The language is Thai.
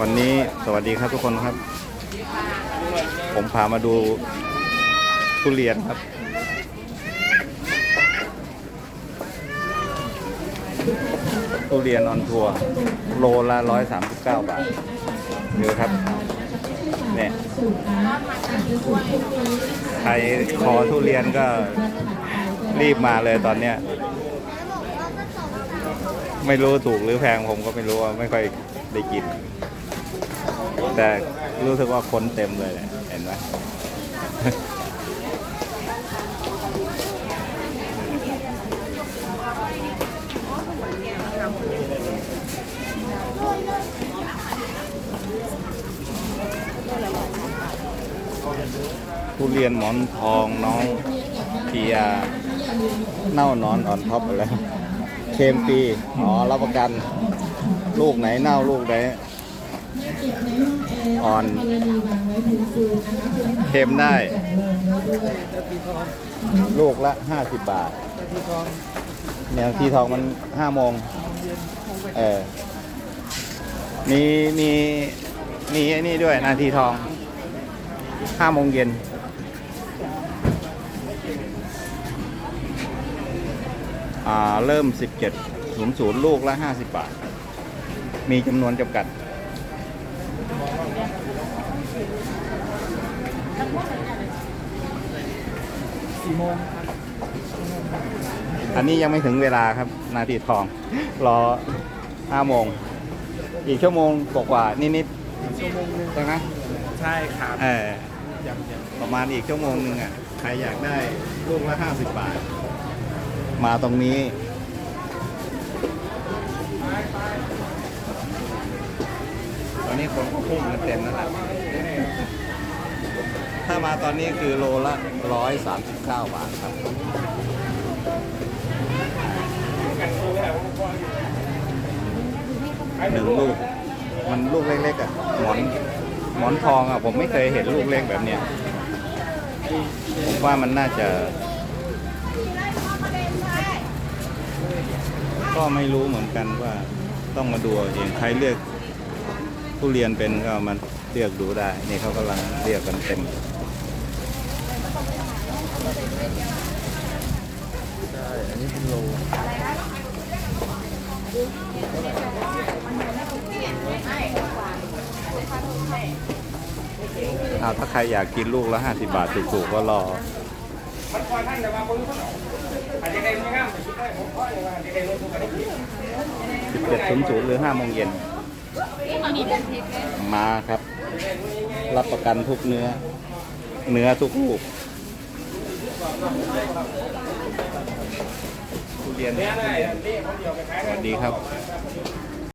วันนี้สวัสดีครับทุกคนครับ ผมพามาดูทุเรียนครับ ทุเรียนออนทัวร์โลละร้อยสามสิบเก้าบาทเยอะครับเนี่ยใครขอทุเรียนก็รีบมาเลยตอนเนี้ยไม่รู้ถูกหรือแพงผมก็ไม่รู้ว่าไม่ค่อยได้กิน แต่รู้สึกว่าคนเต็มเลยเนี่ยเห็นไหมทุเรียนหมอนทองน้องเพียเน่านอนอ่อนท็อปไปแล้วเคมปี อ๋อ รับประกัน ลูกไหนเน่าลูกไหน อ่อนเค็มได้ ลูกละห้าสิบบาทเนี่ยทีทองมันห้าโมงเออมีมีมีไอ้นี่ด้วยนาทีทองห้าโมงเย็นอ่าเริ่ม 17 00 ลูกละ 50 บาท มีจำนวนจำกัด สี่ โมงอันนี้ยังไม่ถึงเวลาครับนาทีทอง รอ5โมง อีกชั่วโมงกว่าๆนิดชั่วโมงหนึงๆใช่ไหมใช่ครับเออยังยังประมาณอีกชั่วโมงหนึ่งอะใครอยากได้ลูกละ50บาท มาตรงนี้ตอนนี้คนก็พุ่งกันเต็มแล้วล่ะ ถ้ามาตอนนี้คือโลละ 139 บาทครับ หนึ่งลูก มันลูกเล็กๆอะ หมอน หมอนทองอะ ผมไม่เคยเห็นลูกเล็กแบบเนี้ย ผมว่ามันน่าจะ ก็ไม่รู้เหมือนกันว่าต้องมาดูเอาเองใครเลือก ทุเรียนเป็นก็มาเลือกดูได้ นี่เขากำลังเรียกกันเต็มใช่อันนี้เป็นโลเอาถ้าใครอยากกินลูกละ50บาทถูกๆก็รอ17.00หรือ5โมงเย็น มาครับ รับประกันทุกเนื้อ เนื้อทุกลูกทุเรียนสวัสดีครับ